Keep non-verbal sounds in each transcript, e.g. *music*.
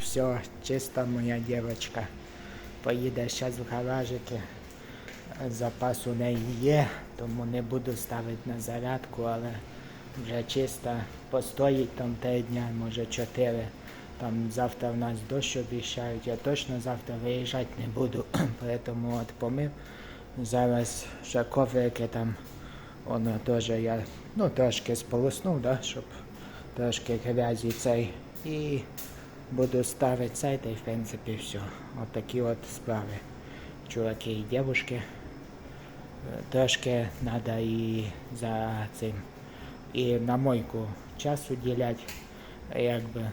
Все, чисто моя дівчинка. Поїде зараз в гаражики. Запас у неї є, тому не буду ставити на зарядку, але вже чисто постоїть там три дня, може чотири. Там завтра в нас дощ обіцяють, я точно завтра виїжджати не буду, *clears throat* тому от помив. Зараз ще коврики там, воно теж я ну, трошки сполоснув, да, щоб трошки грязі цей. І буду ставити та й в принципі все. От такі от справи. Чуваки і дівчатки. Трошки треба і за цим. І на мойку час уділяти. Якби.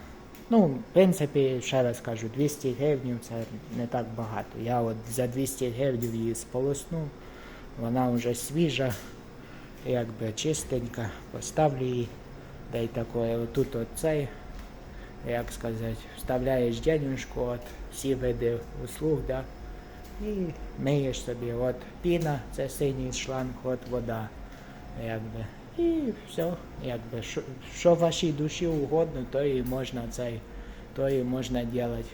Ну, в принципі, ще раз кажу, 200 гривень це не так багато. Я от за 200 гривень її сполоснув, вона вже свіжа, якби чистенька, поставлю її. Да й такое, отут от цей, як сказати, вставляєш денежку, от всі види услуг, да, і миєш собі, от піна, це синій шланг, от вода, якби. І все, якби, що, що вашій душі угодно, то і можна цей, то і можна робити,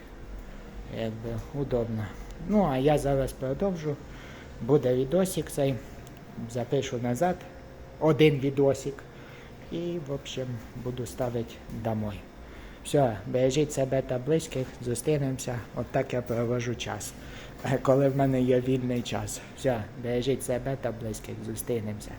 якби, удобно. Ну, а я зараз продовжу, буде відосик цей, запишу назад, один відосик, і, в общем, буду ставити домой. Все, бережіть себе та близьких, зустрінемося. От так я провожу час, коли в мене є вільний час. Все, бережіть себе та близьких, зустрінемося.